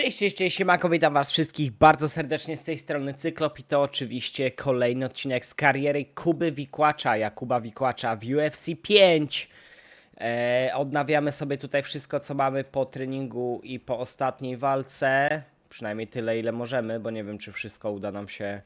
Cześć, cześć, cześć, siemanko, witam was wszystkich bardzo serdecznie z tej strony Cyklop i to oczywiście kolejny odcinek z kariery Kuby Wikłacza, Jakuba Wikłacza w UFC 5. E, odnawiamy sobie tutaj wszystko, co mamy po treningu i po ostatniej walce. Przynajmniej tyle, ile możemy, bo nie wiem, czy wszystko uda nam się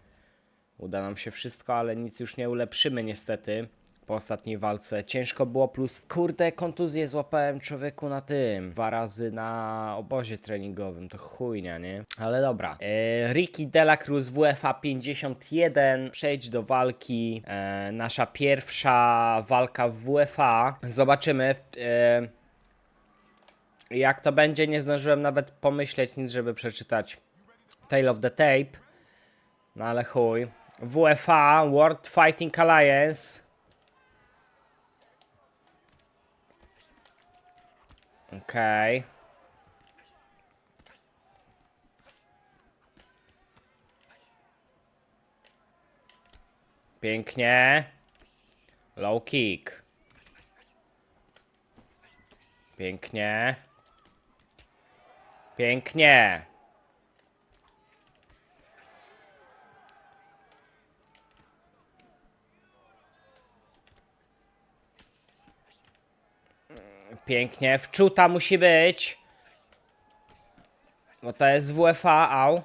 Uda nam się wszystko, ale nic już nie ulepszymy niestety po ostatniej walce. Ciężko było, plus kurde kontuzję złapałem człowieku na tym. Dwa razy na obozie treningowym, to chujnia, nie? Ale dobra. E, Ricky Dela Cruz WFA 51. Przejdź do walki. E, nasza pierwsza walka w WFA. Zobaczymy. E, jak to będzie, nie zdążyłem nawet pomyśleć nic, żeby przeczytać Tale of the Tape. No ale chuj. WFA, World Fighting Alliance. Okej. Pięknie. Low kick. Pięknie. Pięknie. Pięknie, wczuta musi być. Bo to jest WFA, au.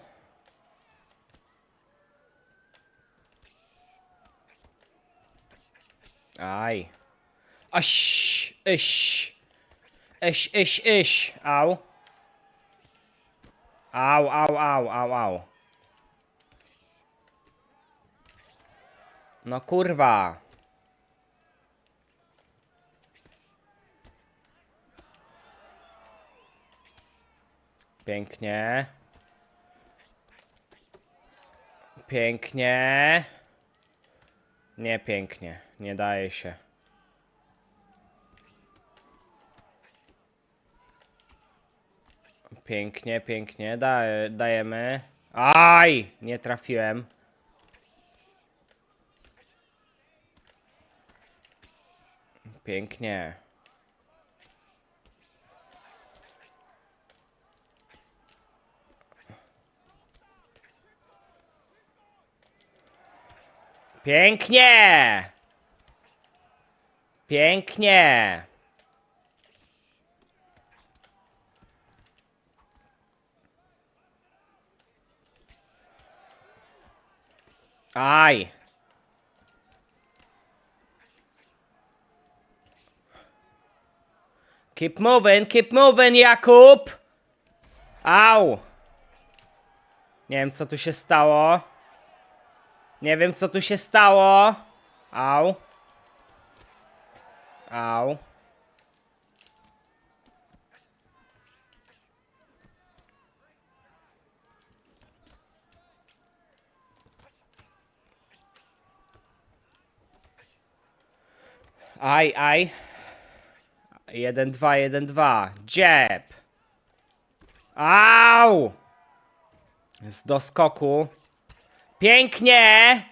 Aj. Aś, iś. Iś, iś, iś, au. Au, au, au, au, au. No kurwa. Pięknie. Pięknie. Nie pięknie. Nie daje się. Pięknie, pięknie. Daje, dajemy. Aj! Nie trafiłem. Pięknie. Pięknie! Pięknie! Aj! Keep moving, keep moving, Jakub! Au! Nie wiem, co tu się stało. Nie wiem, co tu się stało. Au. Au. Aj, aj. Jeden, dwa, jeden, dwa. Jab. Au! Z doskoku. Pięknie!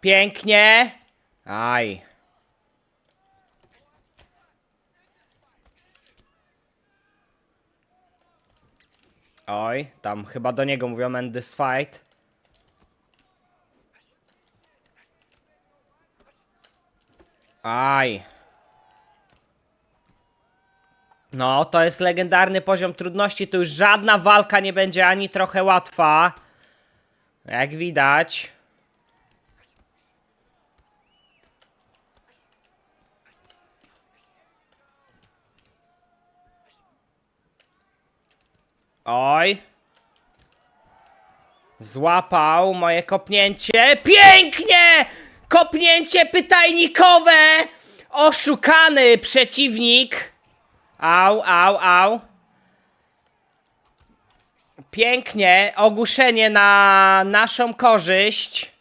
Pięknie! Aj. Oj, tam chyba do niego mówią end this fight. Aj. No, to jest legendarny poziom trudności. Tu już żadna walka nie będzie ani trochę łatwa. Jak widać. Oj. Złapał moje kopnięcie. Pięknie! Kopnięcie pytajnikowe! Oszukany przeciwnik. Au, au, au. Pięknie, ogłuszenie na naszą korzyść.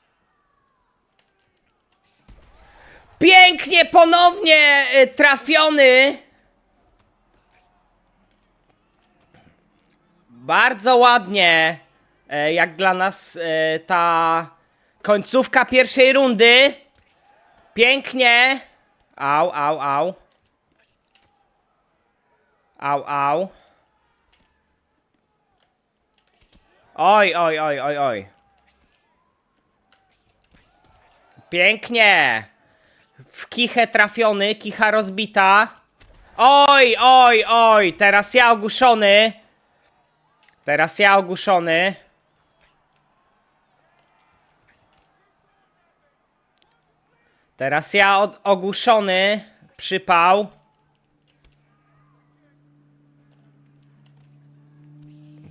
Pięknie, ponownie y, trafiony. Bardzo ładnie, e, jak dla nas e, ta końcówka pierwszej rundy. Pięknie. Au, au, au. Au, au. Oj, oj, oj, oj, oj. Pięknie! W kichę trafiony, kicha rozbita. Oj, oj, oj, teraz ja ogłuszony. Teraz ja ogłuszony. Teraz ja ogłuszony. Przypał.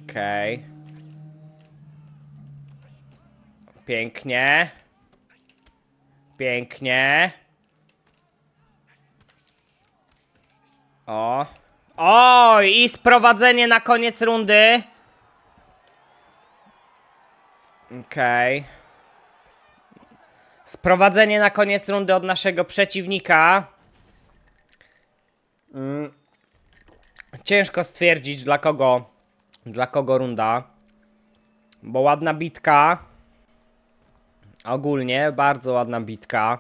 Okej. Pięknie. Pięknie. O. Oj, i sprowadzenie na koniec rundy. Okej. Sprowadzenie na koniec rundy od naszego przeciwnika. Mm. Ciężko stwierdzić dla kogo, dla kogo runda. Bo ładna bitka. Ogólnie bardzo ładna bitka.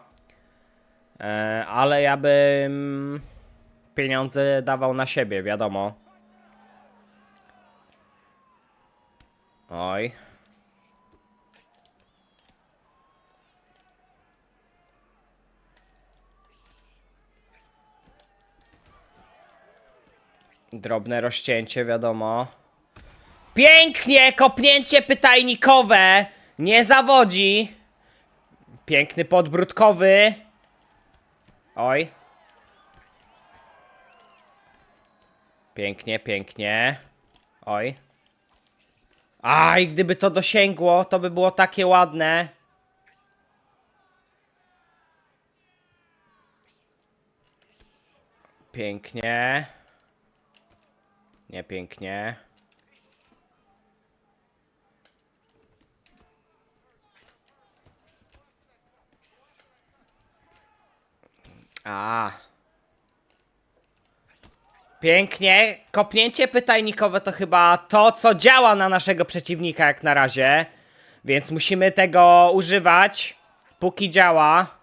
E, ale ja bym pieniądze dawał na siebie, wiadomo. Oj. Drobne rozcięcie, wiadomo. Pięknie! Kopnięcie pytajnikowe! Nie zawodzi! Piękny podbródkowy. Oj. Pięknie, pięknie. Oj. Aj, gdyby to dosięgło, to by było takie ładne. Pięknie. Nie pięknie. A. Pięknie. Kopnięcie pytajnikowe to chyba to, co działa na naszego przeciwnika jak na razie. Więc musimy tego używać, póki działa.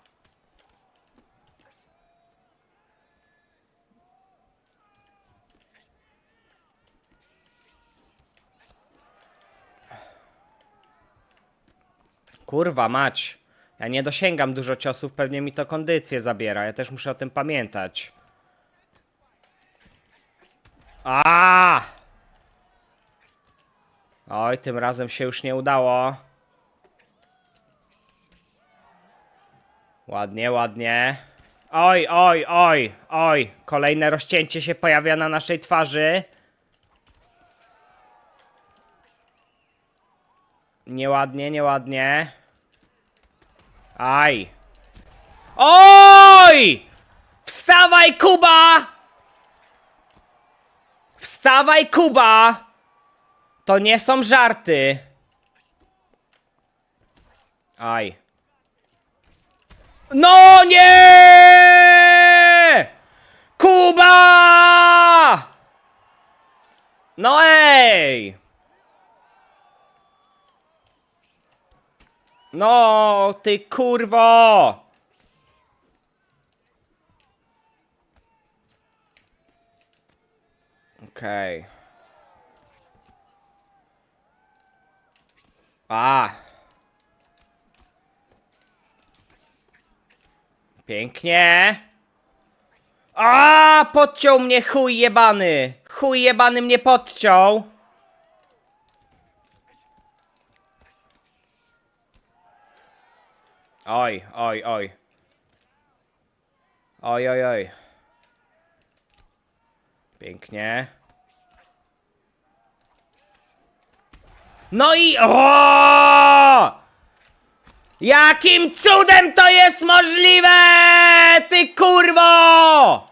Kurwa mać. Ja nie dosięgam dużo ciosów, pewnie mi to kondycję zabiera. Ja też muszę o tym pamiętać. A! Oj, tym razem się już nie udało. Ładnie, ładnie. Oj, oj, oj, oj. Kolejne rozcięcie się pojawia na naszej twarzy. Nieładnie, nieładnie. Aj. Oj! Wstawaj, Kuba! Wstawaj, Kuba! To nie są żarty. Aj. No nie! Kuba! No ej! No, ty kurwo! Okej. A! Pięknie! A! Podciął mnie chuj jebany! Chuj jebany mnie podciął! Oj, oj, oj. Oj, oj, oj. Pięknie. No i o! Jakim cudem to jest możliwe? Ty kurwo!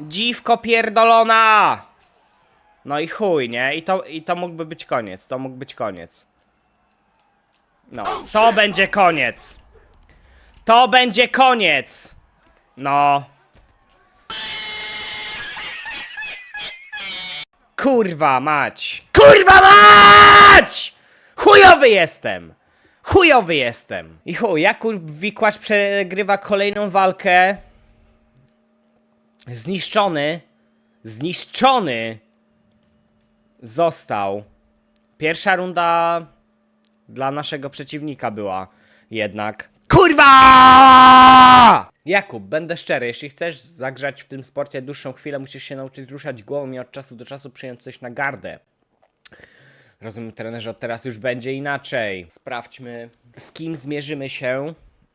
Dziwko pierdolona! No i chuj, nie? I to, I to mógłby być koniec. To mógł być koniec. No, to będzie koniec. To będzie koniec. No. Kurwa mać. Kurwa mać! Chujowy jestem. Chujowy jestem. I chuj, Jakub Wikłacz przegrywa kolejną walkę. Zniszczony. Zniszczony został. Pierwsza runda dla naszego przeciwnika była jednak. Kurwa! Jakub, będę szczery, jeśli chcesz zagrzać w tym sporcie dłuższą chwilę, musisz się nauczyć ruszać głową i od czasu do czasu przyjąć coś na gardę. Rozumiem, trenerze, od teraz już będzie inaczej. Sprawdźmy, z kim zmierzymy się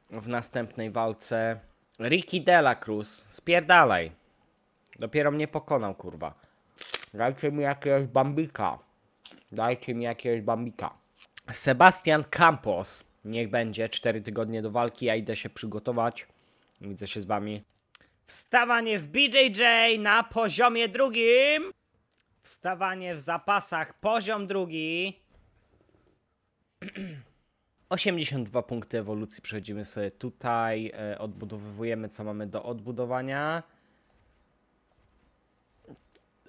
w następnej walce. Ricky Dela Cruz, spierdalaj. Dopiero mnie pokonał, kurwa. Dajcie mi jakiegoś bambika. Dajcie mi jakiegoś bambika. Sebastian Campos. Niech będzie 4 tygodnie do walki, ja idę się przygotować. Widzę się z wami. Wstawanie w BJJ na poziomie drugim. Wstawanie w zapasach, poziom drugi. 82 punkty ewolucji przechodzimy sobie tutaj. E, odbudowujemy co mamy do odbudowania.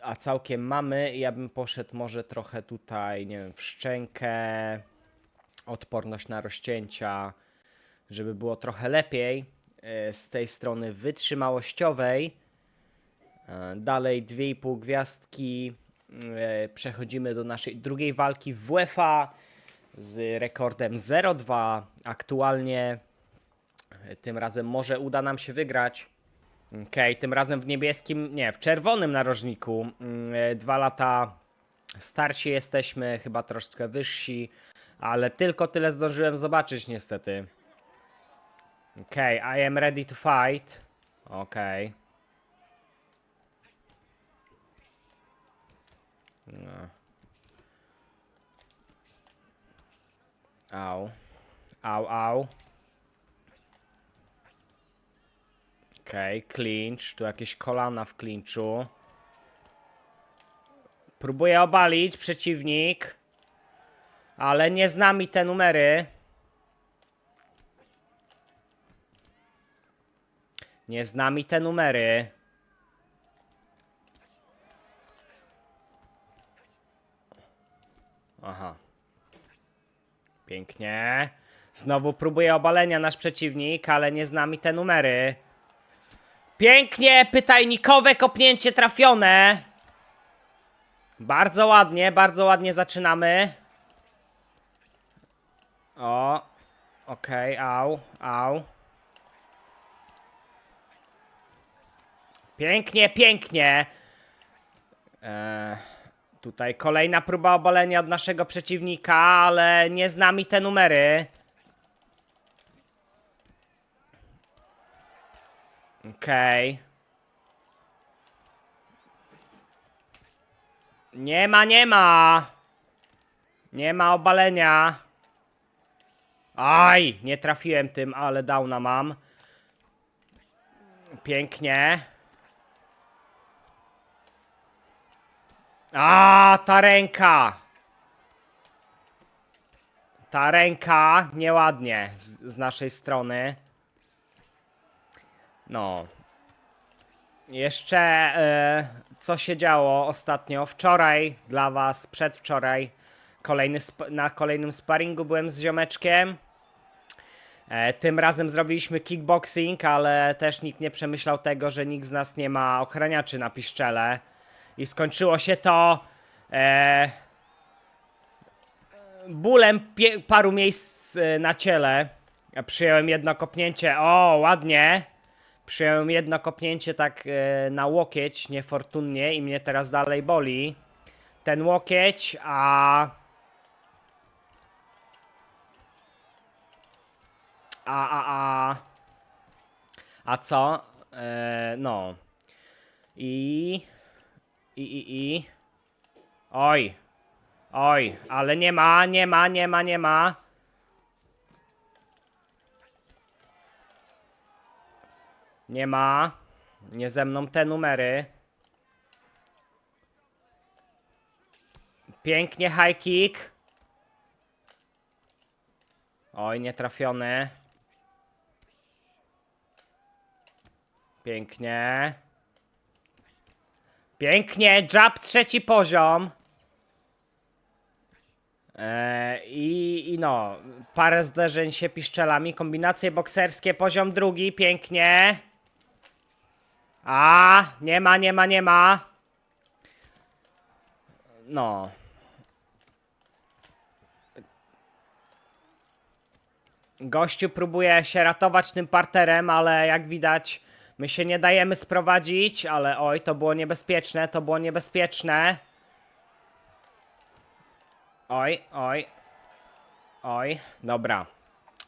A całkiem mamy. Ja bym poszedł może trochę tutaj, nie wiem, w szczękę, odporność na rozcięcia, żeby było trochę lepiej e, z tej strony wytrzymałościowej. E, Dalej 2,5 gwiazdki. E, Przechodzimy do naszej drugiej walki w UEFA z rekordem 0-2. Aktualnie tym razem może uda nam się wygrać. Okej, tym razem w niebieskim, nie, w czerwonym narożniku. Mm, e, Dwa lata starsi jesteśmy, chyba troszkę wyżsi, ale tylko tyle zdążyłem zobaczyć niestety. Okej, I am ready to fight. Okej. No. Au. Au, au. Okej, clinch. Tu jakieś kolana w clinchu. Próbuję obalić przeciwnik. Ale nie zna mi te numery. Nie zna mi te numery. Aha. Pięknie. Znowu próbuje obalenia nasz przeciwnik, ale nie zna mi te numery. Pięknie, pytajnikowe kopnięcie trafione. Bardzo ładnie, bardzo ładnie zaczynamy. O, okej, au, au. Pięknie, pięknie. Eee, tutaj kolejna próba obalenia od naszego przeciwnika, ale nie zna mi te numery. Okej. Nie ma, nie ma. Nie ma obalenia. Aj, nie trafiłem tym, ale downa mam. Pięknie. A, ta ręka. Ta ręka nieładnie z, z naszej strony. No. Jeszcze e, co się działo ostatnio? Wczoraj dla was, przedwczoraj, kolejny na kolejnym sparingu byłem z ziomeczkiem. E, tym razem zrobiliśmy kickboxing, ale też nikt nie przemyślał tego, że nikt z nas nie ma ochraniaczy na piszczele. I skończyło się to e, bólem paru miejsc e, na ciele. Ja przyjąłem jedno kopnięcie. O, ładnie. Przyjąłem jedno kopnięcie tak e, na łokieć, niefortunnie, i mnie teraz dalej boli. Ten łokieć, a. A, a, a. A co? E, no. I. I, i, i. Oj. Oj, ale nie ma, nie ma, nie ma, nie ma. Nie ma. Nie ze mną te numery. Pięknie high kick. Oj, nietrafiony. Pięknie. Pięknie, jab trzeci poziom. E, i, I no, parę zderzeń się piszczelami, kombinacje bokserskie, poziom drugi, pięknie. A, nie ma, nie ma, nie ma. no. Gościu próbuje się ratować tym parterem, ale jak widać, my się nie dajemy sprowadzić, ale oj, to było niebezpieczne, to było niebezpieczne. Oj, oj. Oj, dobra.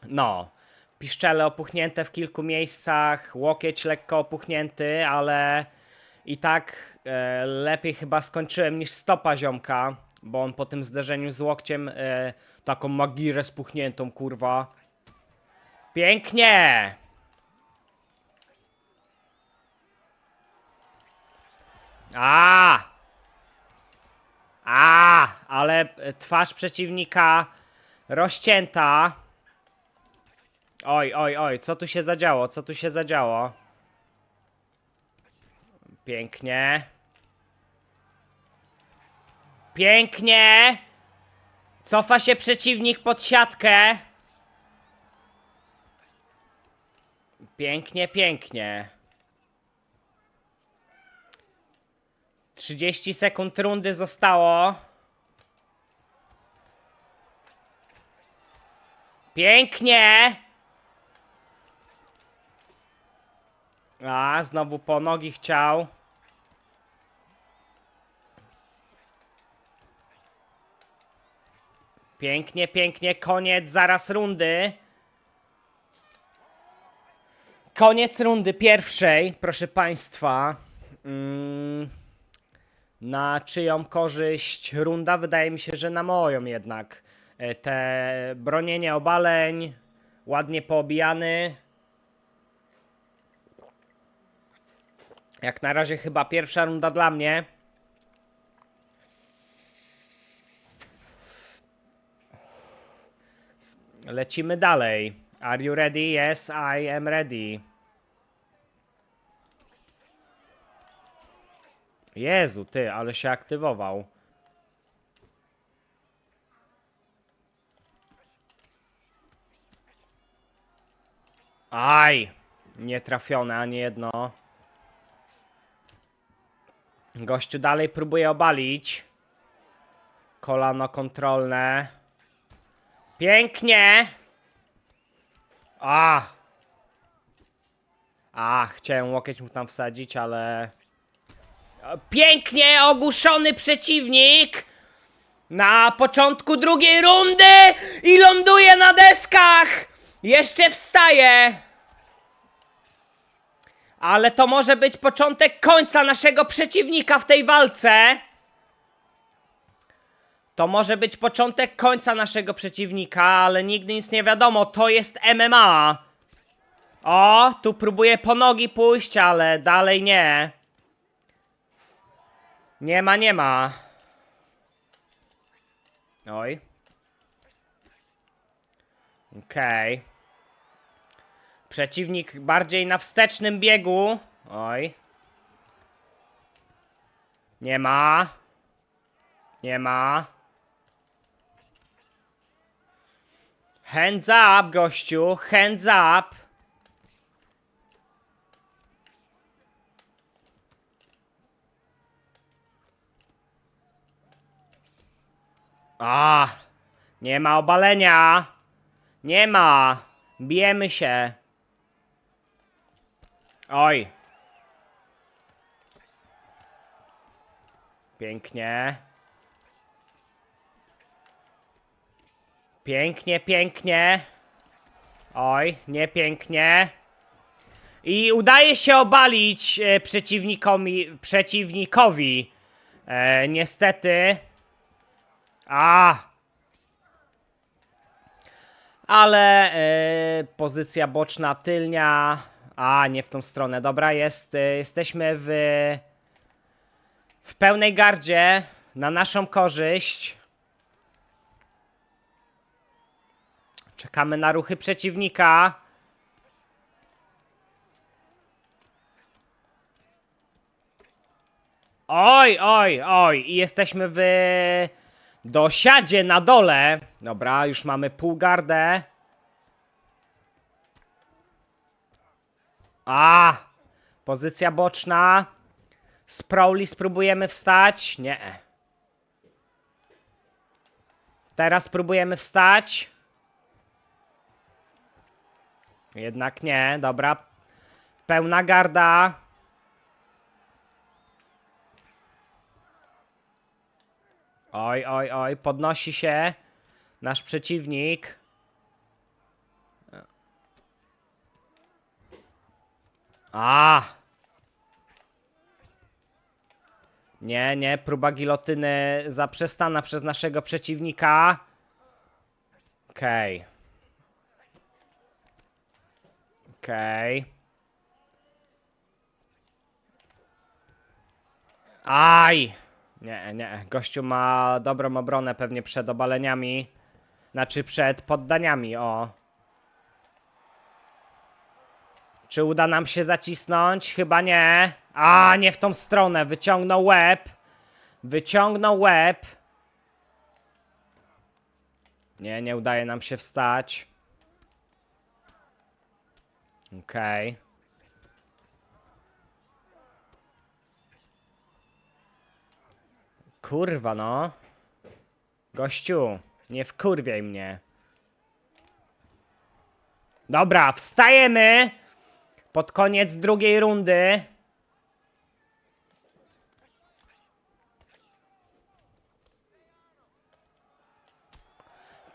No. Piszczele opuchnięte w kilku miejscach, łokieć lekko opuchnięty, ale i tak e, lepiej chyba skończyłem niż stopa ziomka, bo on po tym zderzeniu z łokciem e, taką magirę spuchniętą, kurwa. Pięknie! A! A! Ale twarz przeciwnika rozcięta. Oj, oj, oj, co tu się zadziało? Co tu się zadziało? Pięknie. Pięknie! Cofa się przeciwnik pod siatkę. Pięknie, pięknie. 30 sekund rundy zostało. Pięknie! A, znowu po nogi chciał. Pięknie, pięknie, koniec, zaraz rundy. Koniec rundy pierwszej, proszę Państwa. Mm, na czyją korzyść runda? Wydaje mi się, że na moją jednak. E, Te bronienie obaleń, ładnie poobijany. Jak na razie chyba pierwsza runda dla mnie. Lecimy dalej. Are you ready? Yes, I am ready. Jezu, ty, ale się aktywował. Aj! Nie trafione ani jedno. Gościu dalej próbuje obalić. Kolano kontrolne. Pięknie! A! A, chciałem łokieć mu tam wsadzić, ale... Pięknie ogłuszony przeciwnik! Na początku drugiej rundy i ląduje na deskach! Jeszcze wstaje! Ale to może być początek końca naszego przeciwnika w tej walce. To może być początek końca naszego przeciwnika, ale nigdy nic nie wiadomo. To jest MMA. O, tu próbuje po nogi pójść, ale dalej nie. Nie ma, nie ma. Oj. Okej. Przeciwnik bardziej na wstecznym biegu. Oj. Nie ma. Nie ma. Hands up, gościu. Hands up. A, nie ma obalenia. Nie ma. Bijemy się. Oj. Pięknie. Pięknie, pięknie. Oj, nie pięknie. I udaje się obalić e, przeciwnikowi, przeciwnikowi. E, niestety. A! Ale e, pozycja boczna, tylnia. A, nie w tą stronę. Dobra, jest. E, jesteśmy w. W pełnej gardzie. Na naszą korzyść. Czekamy na ruchy przeciwnika. Oj, oj, oj. I jesteśmy w dosiadzie na dole. Dobra, już mamy pół gardę. A! Pozycja boczna. Z Prowli spróbujemy wstać. Nie. Teraz próbujemy wstać. Jednak nie, dobra. Pełna garda. Oj, oj, oj, podnosi się nasz przeciwnik. A! Nie, nie, próba gilotyny zaprzestana przez naszego przeciwnika. Okej. Okej. Aj! Nie, nie, gościu ma dobrą obronę pewnie przed obaleniami. Znaczy przed poddaniami, o. Czy uda nam się zacisnąć? Chyba nie. A, nie w tą stronę. Wyciągnął łeb. Wyciągnął łeb. Nie, nie udaje nam się wstać. Okej. Kurwa, no. Gościu, nie wkurwiaj mnie. Dobra, wstajemy. Pod koniec drugiej rundy.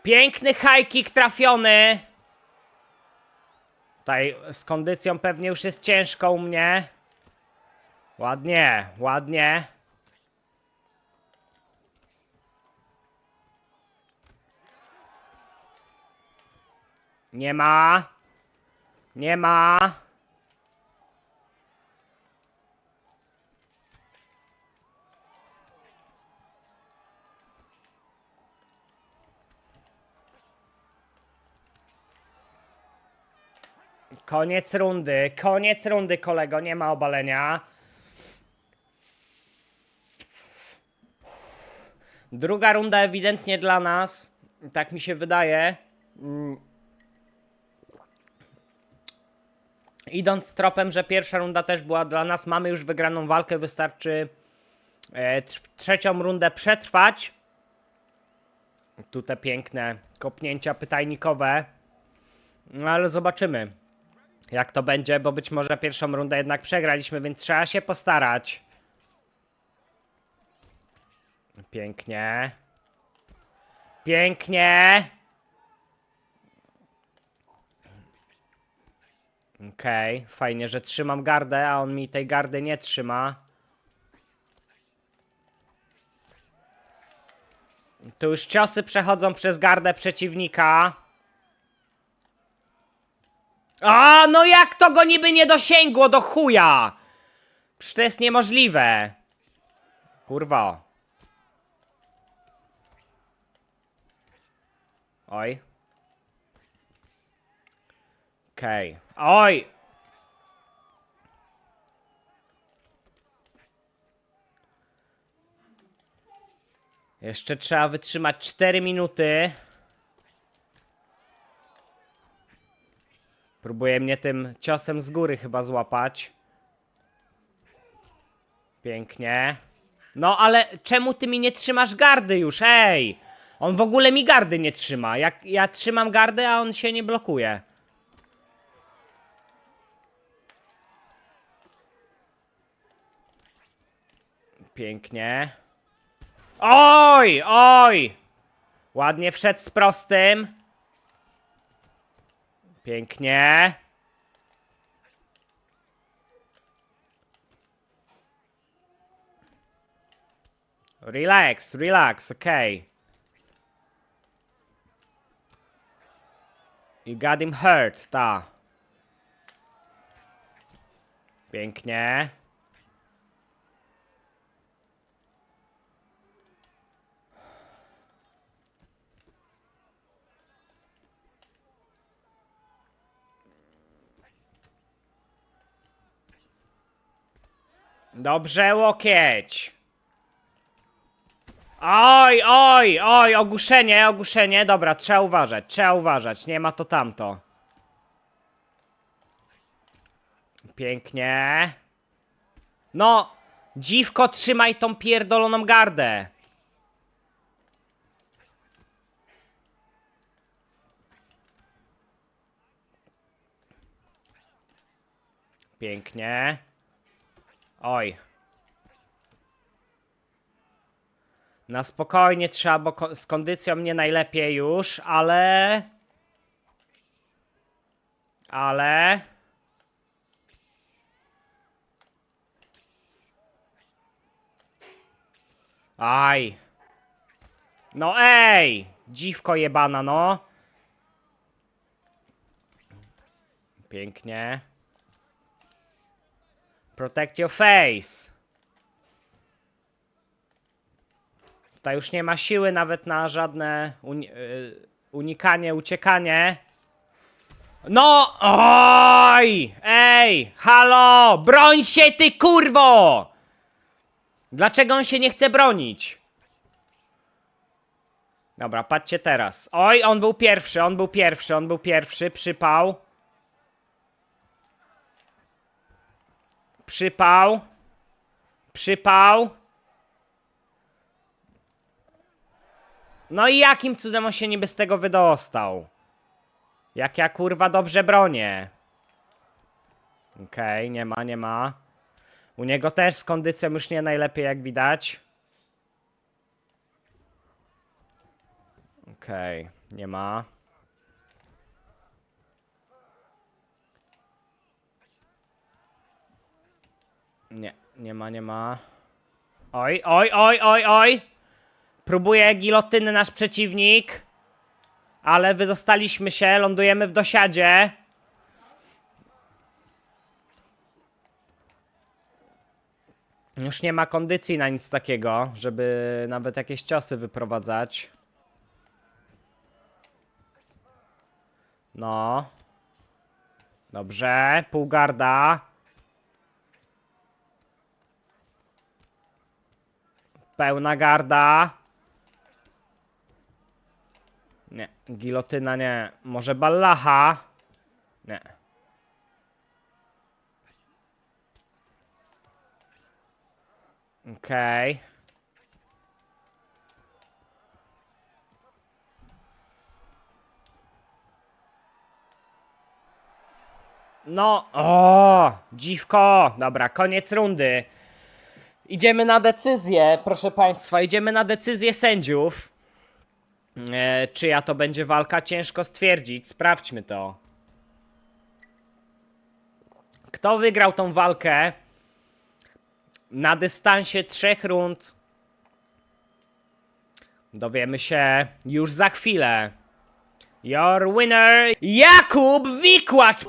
Piękny high kick trafiony. Tutaj z kondycją pewnie już jest ciężko u mnie. Ładnie, ładnie. Nie ma. Nie ma. Koniec rundy, koniec rundy, kolego, nie ma obalenia. Druga runda ewidentnie dla nas, tak mi się wydaje. Mm. Idąc tropem, że pierwsza runda też była dla nas, mamy już wygraną walkę, wystarczy e, tr- trzecią rundę przetrwać. Tu te piękne kopnięcia pytajnikowe. No ale zobaczymy, jak to będzie, bo być może pierwszą rundę jednak przegraliśmy, więc trzeba się postarać. Pięknie. Pięknie. Okej, fajnie, że trzymam gardę, a on mi tej gardy nie trzyma. Tu już ciosy przechodzą przez gardę przeciwnika. A, no jak to go niby nie dosięgło do chuja? Przecież to jest niemożliwe. Kurwa. Oj. Okej. Oj! Jeszcze trzeba wytrzymać 4 minuty. Próbuje mnie tym ciosem z góry chyba złapać. Pięknie. No ale czemu ty mi nie trzymasz gardy już? Ej! On w ogóle mi gardy nie trzyma. Jak ja trzymam gardę, a on się nie blokuje. Pięknie. Oj, oj! Ładnie wszedł z prostym. Pięknie. Relax, relax, okay. You got him hurt, ta. Pięknie. Dobrze, łokieć. Oj, oj, oj, ogłuszenie, ogłuszenie. Dobra, trzeba uważać, trzeba uważać. Nie ma to tamto. Pięknie. No, dziwko, trzymaj tą pierdoloną gardę. Pięknie. Oj. Na spokojnie trzeba, bo ko- z kondycją nie najlepiej już, ale... Ale... Aj. No ej! Dziwko jebana, no. Pięknie. Protect your face. Tutaj już nie ma siły nawet na żadne uni y, unikanie, uciekanie. No! Oj! Ej! Halo! Broń się ty kurwo! Dlaczego on się nie chce bronić? Dobra, patrzcie teraz. Oj, on był pierwszy, on był pierwszy, on był pierwszy. Przypał. Przypał. Przypał. No i jakim cudem on się niby z tego wydostał? Jak ja kurwa dobrze bronię. Okej, nie ma, nie ma. U niego też z kondycją już nie najlepiej jak widać. Okej, nie ma. Nie, nie ma, nie ma. Oj, oj, oj, oj, oj! Próbuje gilotyny nasz przeciwnik. Ale wydostaliśmy się, lądujemy w dosiadzie. Już nie ma kondycji na nic takiego, żeby nawet jakieś ciosy wyprowadzać. No. Dobrze, pół Pełna garda. Nie, gilotyna nie. Może ballacha? Nie. Okej. No, o, dziwko. Dobra, koniec rundy. Idziemy na decyzję, proszę państwa, idziemy na decyzję sędziów. E, czyja to będzie walka, ciężko stwierdzić. Sprawdźmy to. Kto wygrał tą walkę na dystansie trzech rund? Dowiemy się już za chwilę. Your winner, Jakub Wikłacz!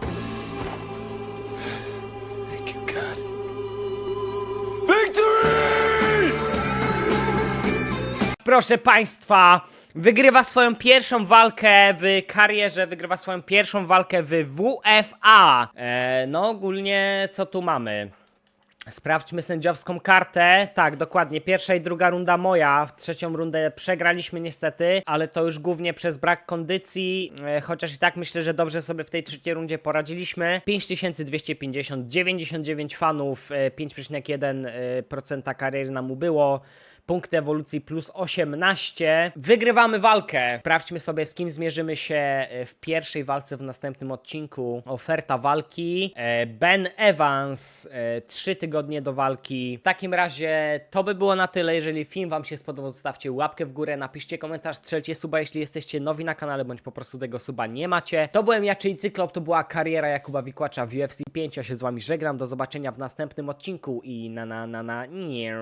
Proszę Państwa, wygrywa swoją pierwszą walkę w karierze, wygrywa swoją pierwszą walkę w WFA. E, no ogólnie co tu mamy? Sprawdźmy sędziowską kartę. Tak, dokładnie. Pierwsza i druga runda moja. W trzecią rundę przegraliśmy niestety, ale to już głównie przez brak kondycji. E, chociaż i tak myślę, że dobrze sobie w tej trzeciej rundzie poradziliśmy. 5250, 99 fanów, e, 5,1% kariery nam ubyło. Punkt ewolucji plus 18. Wygrywamy walkę. Sprawdźmy sobie, z kim zmierzymy się e, w pierwszej walce w następnym odcinku. Oferta walki. E, Ben Evans, 3 tygodnie do walki. W takim razie to by było na tyle. Jeżeli film Wam się spodobał, zostawcie łapkę w górę, napiszcie komentarz, strzelcie suba, jeśli jesteście nowi na kanale, bądź po prostu tego suba nie macie. To byłem ja, czyli Cyklop, to była kariera Jakuba Wikłacza w UFC 5. Ja się z Wami żegnam. Do zobaczenia w następnym odcinku i na na na na nie.